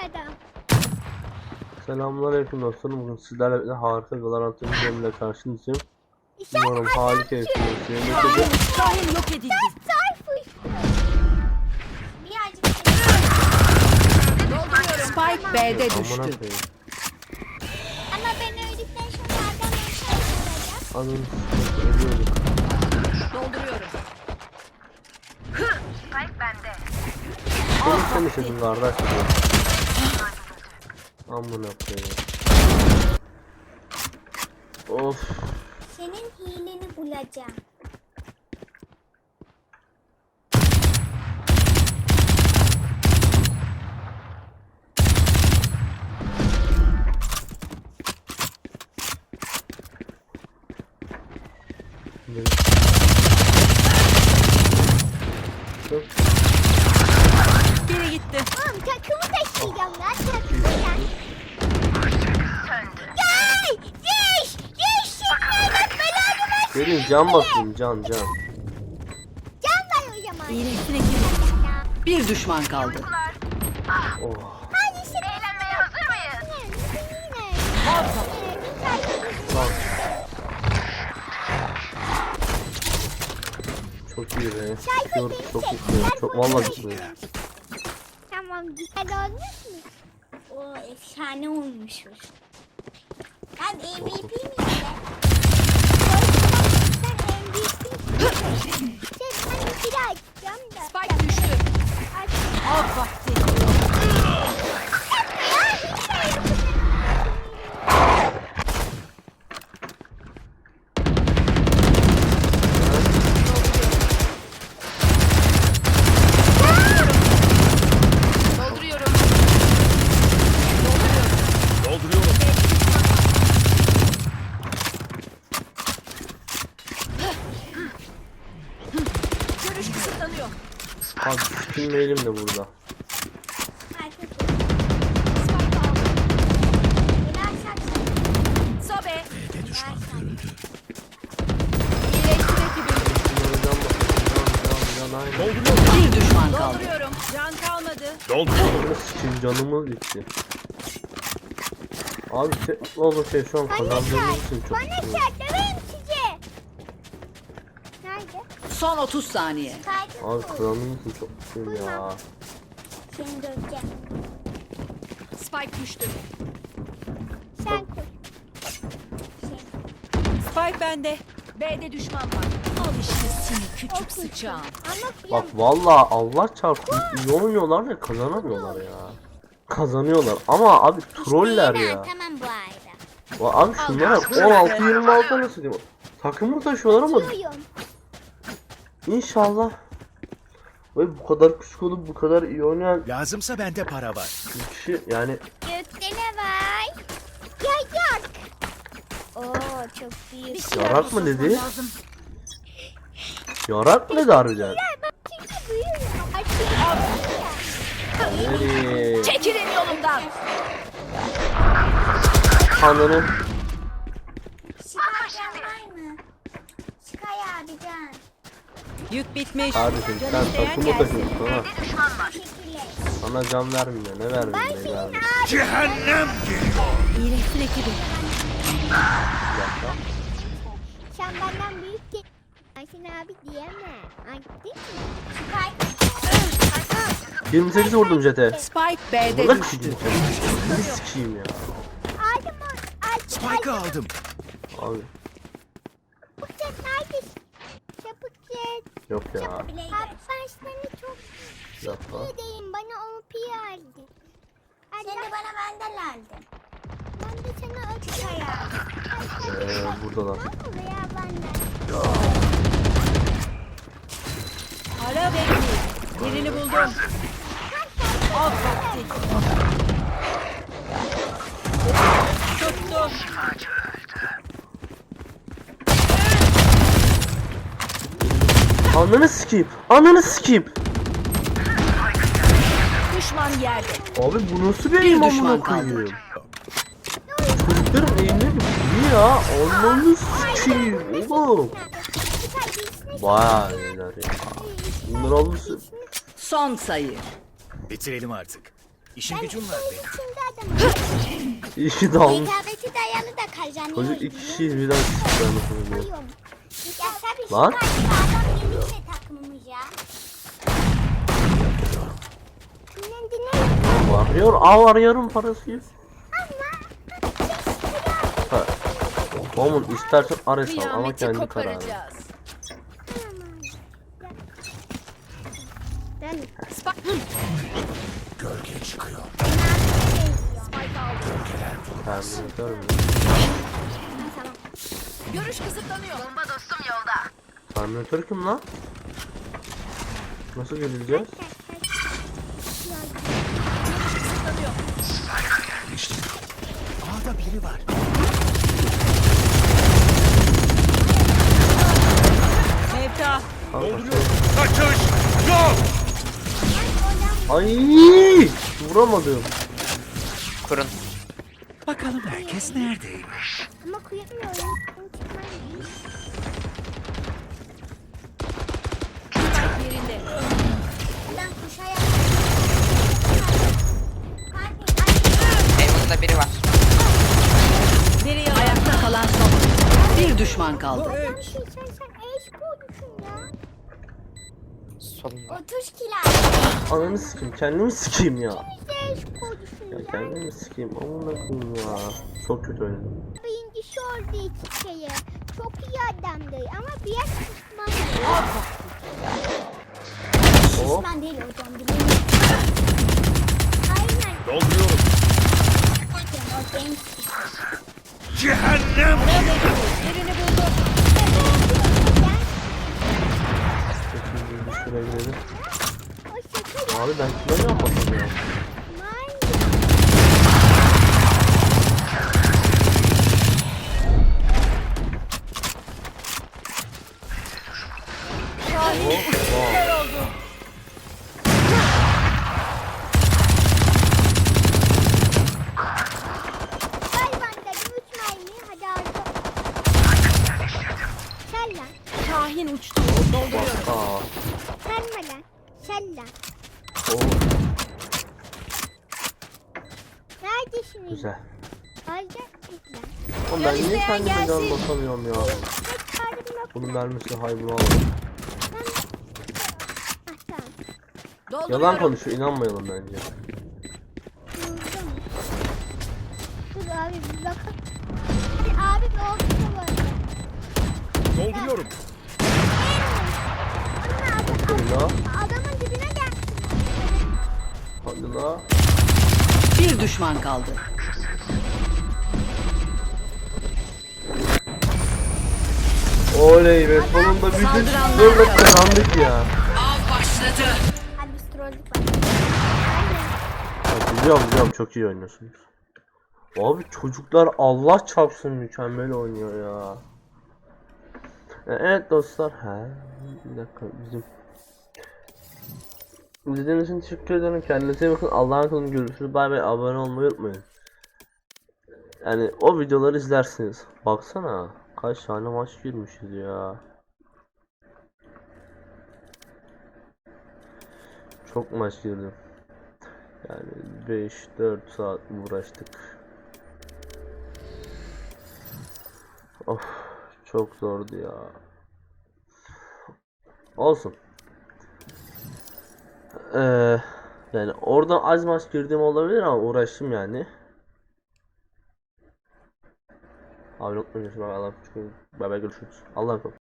adam. Selamünaleyküm dostlarım. Bugün sizlerle birlikte harika Galatasaray videomuyla karşınızdayım. Umarım harika yaşıyorsunuz. Şahin yok edildi. Spike B'de düştü. Ama ben öldükten sonra adam aşağı atacak. Anın ölüyorduk. Dolduruyorum. Benim sen işledin kardeş. Amına koyayım. Of. Senin hileni bulacağım. Çok gitti. Oğlum takımı taşıyacağım lan takımı ya. Gel! Yeş! Yeş! Şifreyle belanı versin. Gelin can basayım can can. Can ver o zaman. İyileşsin ekibi. Bir düşman kaldı. Oh. Hadi şimdi. Eğlenmeye hazır mıyız? Lan. Çok iyi be. Çok çok iyi. Çok vallahi güzel. Tamam güzel olmuş mu? O efsane olmuşuz. Ben MVP miyim be? Sen MVP. Şey ben bir kere açacağım da. Spike düştü. Aç. Av vakti. Ya hiç şey yapamıyorum. Dolduruyorum. Dolduruyorum. Görüş kısıtlanıyor. Skin mailim de burada. Düşman görüldü. Bir düşman kaldı. Dolduruyorum. Can kalmadı. Dolduruyorum. Sikeyim canımız gitti. Abi şey, mutlu olduğum şey şu an çarp. için çok Bana mutluyum. Son 30 saniye. Kaydı Abi için çok mutluyum ya. Seni döveceğim. Spike düştü. Sen koy. Şey. Spike bende. B'de düşman var. Al işte seni küçük sıçağım. Ama Bak vallahi Allah çarpsın iyi oynuyorlar ve kazanamıyorlar ya. Kazanıyorlar ama abi troller ya. Tamam bu ayda. Va- Abi şunlara 16-26 nasıl diyeyim. Takımı taşıyorlar ama. İnşallah. Ve bu kadar küçük olup bu kadar iyi oynayan Lazımsa bende para var. bir kişi yani Gökte ne var? Yayak. Oo çok büyük. yarak mı dedi? Yarak mı dedi harbiden? Çünkü. Nereye? Çekilin yolumdan. Ananı. Şikayet var mı? Şikay abi can. Yük bitmiş. Kardeşim sen takımı gelsin. taşıyorsun ha. Sana can vermiyor ne Ben vermiyor senin ya. abi. Cehennem geliyor. İyileşsin ekibi. Sen benden büyük değil. Ayşin abi diyeme. Anladın mı? Şikay. 28 vurdum jete. Spike B'de Burada düştü. küçücük. Bir sikiyim ya. Aldım Spike'ı aldım. Abi Çabuk set neredesin? Çabuk set. yok ya. Abi ben seni çok dakika. iyi Bana OP aldı. Seni bana benden aldı. Ben de sana OP aldım. Ee, buradalar. Mı veya benden? Ara bekli. Birini buldum. Av vakti. Tuttum. Ananı sikeyim. Ananı sikeyim. Düşman yerde. Abi bu nasıl bir Bir eğim düşman amına koyayım? Çocukların eğimleri iyi ya. Ananı sikeyim oğlum. Bayağı iyiler ya. Bunları alırsın. Son sayı. Bitirelim artık. İşin Ben gücüm var benim. adamım. İşi dağılmış. Rekabeti dayalı da kazanıyoruz. Çocuk iki kişiyiz birden çıktı Lan. Varıyor, av arıyorum parası yok. Ama Ha. Oğlum istersen arasal ama Kıyameti kendi kararı. ben. Gölge çıkıyor. Mü? tamam. Görüş kısıtlanıyor. Bomba dostum yolda. Terminatör kim lan? Nasıl geleceğiz? Kısıtlanıyor. A'da biri var. Mevta. Kaçış yok. Ay vuramadım. Kurun. Bakalım herkes neredeymiş? Ama kuyamıyorum. Çıkmam. Spike yerinde. Ben kuşaya Heaven'da biri var. Nereye Ayakta kalan son. Bir düşman kaldı. Sen sen sen eş koymuşsun ya. Solunda. 30 kilo. Ananı sikeyim kendimi sikeyim ya. İşte eş koymuşsun Ya ya. kendimi sikeyim amına koyayım ya. Çok kötü oynadım. Birincisi oldu iki şeye. Çok iyi adamdı ama biraz şişman. Hop. Şişman değil hocam. Aynen. Dolduruyorum. Cehennem. Yerini buldum. Şuraya girelim. Abi ben kime ne yapmadım ya? yapmayın. Hop. Wow. Gel bende bir üç mermi. Hadi arka. Sen lan. Kahin uçtu. Dolduruyorum. Aa. Sen mi lan? Sen lan. Oh, Neredesin? güzel. Ayrıca git lan. Oğlum ben niye kendime can basamıyorum ya? Bunun mermisi hay bunu alalım. Yalan konuşuyor inanmayalım bence. Dur abi bir. Hadi abi ne oldu var? Dolduruyorum. Hadi la. Dibine gel. Hadi la. Bir düşman kaldı. Oley be sonunda bir de böyle kazandık ya. Av başladı. Hadi biz trollük var. Ya biliyorum biliyorum çok iyi oynuyorsunuz. Abi çocuklar Allah çarpsın mükemmel oynuyor ya. E, Evet dostlar. He. Bir dakika bizim. İzlediğiniz için teşekkür ederim. Kendinize iyi bakın. Allah'a emanet olun. Görüşürüz. Bay bay. Abone olmayı unutmayın. Yani o videoları izlersiniz. Baksana. Kaç tane maç girmişiz ya. Çok maç girdim. Yani 5-4 saat uğraştık. Of çok zordu ya. Olsun. Ee, yani oradan az maç girdiğim olabilir ama uğraştım yani. Abi unutmayın. Allah'a emanet olun. Bay bay görüşürüz. Allah'a.